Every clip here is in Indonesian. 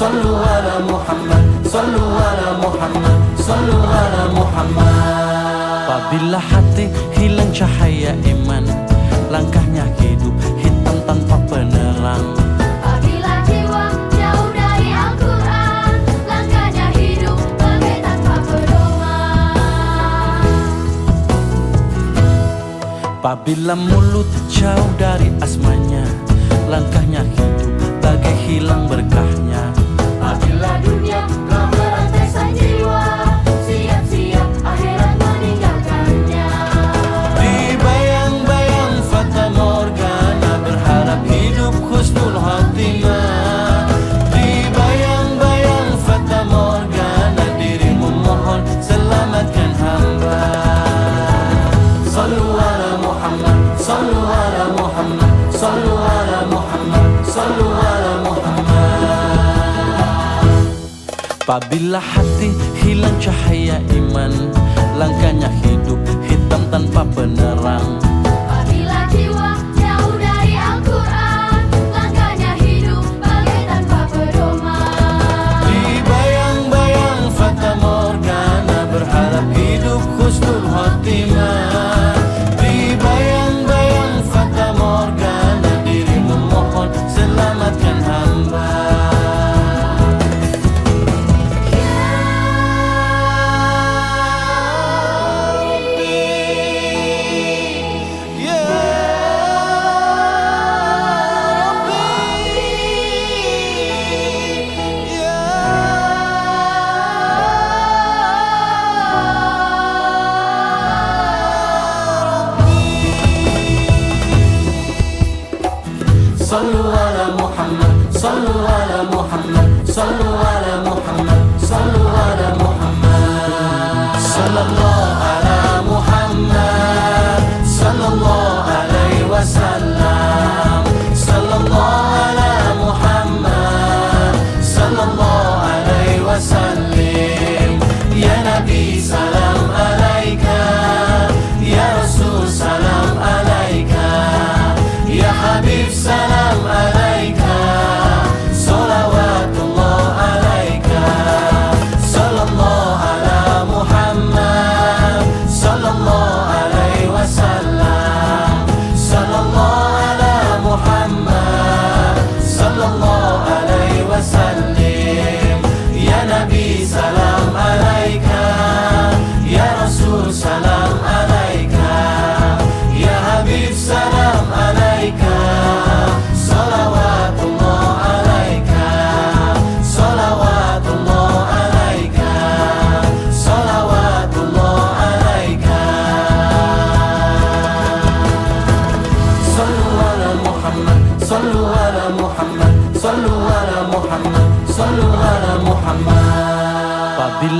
صلوا على محمد صلوا على Muhammad. Apabila hati hilang cahaya iman. Langkahnya hidup hitam tanpa penerang. Apabila jiwa jauh dari Al-Quran. Langkahnya hidup bagai tanpa pedoman Apabila mulut jauh dari asmanya. Langkahnya hidup bagai hilang berkah. Apabila hati hilang cahaya iman Langkahnya hidup hitam tanpa benar. 算了 Sallu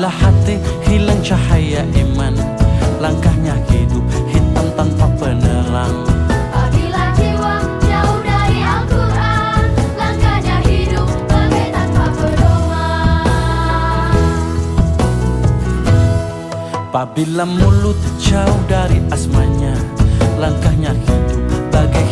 hati hilang cahaya iman. Langkahnya hidup hitam tanpa penerang. Apabila mulut jauh dari asmanya. Langkahnya hidup bagai